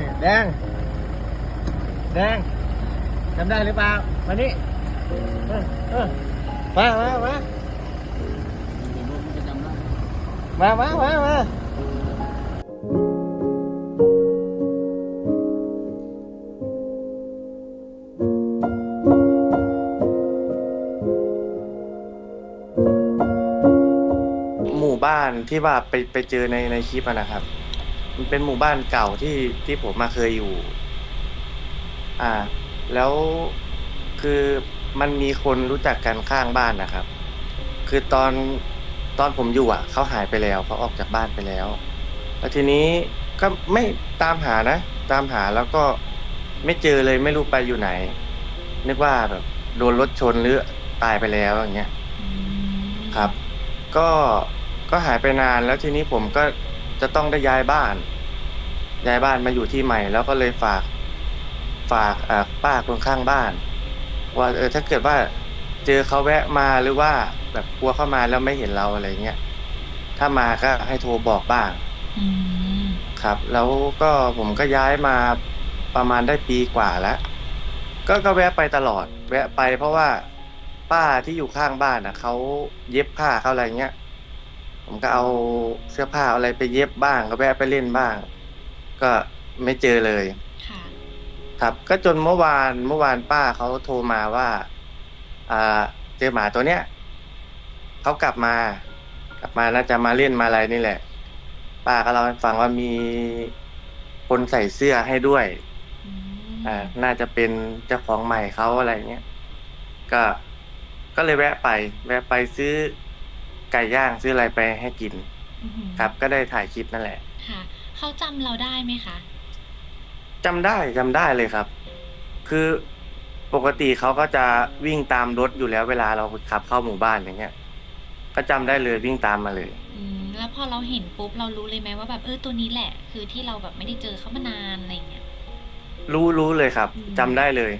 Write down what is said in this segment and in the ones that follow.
เนี่ยแดง แดงจำได้หรือเปล่ามานี่เออเออมามามามามามามาหมู่บ้านที่ว่าไปไปเจอในในคลิปอะนะครับ มันเป็นหมู่บ้านเก่าที่ที่ผมมาเคยอยู่ อ่า แล้วคือมันมีคนรู้จักกันข้างบ้านนะครับ คือตอนตอนผมอยู่อะเขาหายไปแล้วเขาออกจากบ้านไปแล้ว แล้วทีนี้ก็ไม่ตามหานะ ตามหาแล้วก็ไม่เจอเลยไม่รู้ไปอยู่ไหน นึกว่าแบบโดนรถชนหรือตายไปแล้วอย่างเงี้ยครับ ก็ก็หายไปนานแล้วทีนี้ผมก็ จะต้องได้ย้ายบ้าน ย้ายบ้านมาอยู่ที่ใหม่ แล้วก็เลยฝากฝากอ่าป้าคนข้างบ้าน ว่าเออถ้าเกิดว่าเจอเขาแวะมาหรือว่าแบบกลัวเข้ามาแล้วไม่เห็นเราอะไรเงี้ยถ้ามาก็ให้โทรบอกบ้างอืมครับ แล้วก็ผมก็ย้ายมาประมาณได้ปีกว่าแล้วก็ก็แวะไปตลอด แวะไปเพราะว่าป้าที่อยู่ข้างบ้านนะเขาเย็บผ้าเขาอะไรเงี้ย ผมก็เอาเสื้อผ้าเอาอะไรไปเย็บบ้าง ก็แวะไปเล่นบ้าง ก็ไม่เจอเลย ค่ะ ครับ ก็จนเมื่อวานเมื่อวานป้าเขาโทรมาว่า อ่า เจอหมาตัวเนี้ยเขากลับมา กลับมาน่าจะมาเล่นมาอะไรนี่แหละ ป้าก็เล่าให้ฟังว่ามีคนใส่เสื้อให้ด้วย อืมอ่า น่าจะเป็นเจ้าของใหม่เขาอะไรเงี้ย ก็ ก็เลยแวะไป แวะไปซื้อ ไก่ย่างซื้ออะไรไปให้กิน อืมครับ ก็ได้ถ่ายคลิปนั่นแหละค่ะเขาจำเราได้ไหมคะจำได้จำได้เลยครับ คือปกติเขาก็จะวิ่งตามรถอยู่แล้วเวลาเราขับเข้าหมู่บ้านอย่างเงี้ย ก็จำได้เลยวิ่งตามมาเลย อืมแล้วพอเราเห็นปุ๊บเรารู้เลยไหมว่าแบบเออตัวนี้แหละ คือที่เราแบบไม่ได้เจอเขามานานอะไรเงี้ย รู้รู้เลยครับอืม จำได้เลย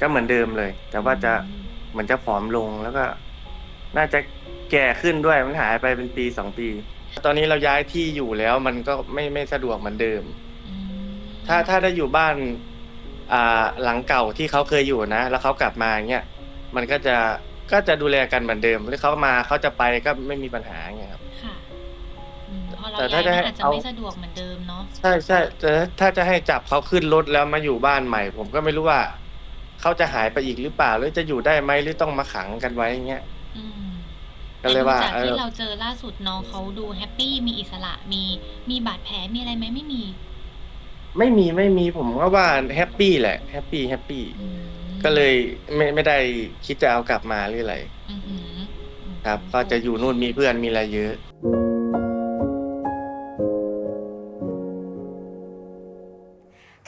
ก็เหมือนเดิมเลย แต่ว่าจะอืมเหมือนจะผอมลงแล้วก็ น่าจะ แก่ขึ้นด้วยมันหายไปเป็นปีสองปี ตอนนี้เราย้ายที่อยู่แล้วมันก็ไม่ไม่สะดวกเหมือนเดิมอืมถ้าถ้าได้อยู่บ้าน อ่าหลังเก่าที่เขาเคยอยู่นะ แล้วเขากลับมาเงี้ยมันก็จะก็จะดูแลกันเหมือนเดิมหรือเขามาเขาจะไปก็ไม่มีปัญหาเงี้ยครับ ค่ะอืมพอเราแต่ย้าถ้ายจะมันให้อาจจะเอา ไม่สะดวกเหมือนเดิมเนาะใช่ใช่แต่ถ้าจะให้จับเขาขึ้นรถแล้วมาอยู่บ้านใหม่ ผมก็ไม่รู้ว่าเขาจะหายไปอีกหรือเปล่า หรือจะอยู่ได้ไหมหรือต้องมาขังกันไว้เงี้ย อืม ก็เลยว่าแต่ดูจากเอที่อเราเจอล่าสุดน้องเขาดูแฮปปี้มีอิสระมีมีบาดแผลมีอะไรไหมไม่มีไม่มีไม่มีผมก็ว่าแฮปปี้แหละแฮปปี้แฮปปี้อืมก็เลยไม่ไม่ได้คิดจะเอากลับมาหรืออะไรอือหืออืมครับ ก็จะอยู่นู่นมีเพื่อนมีอะไรเยอะ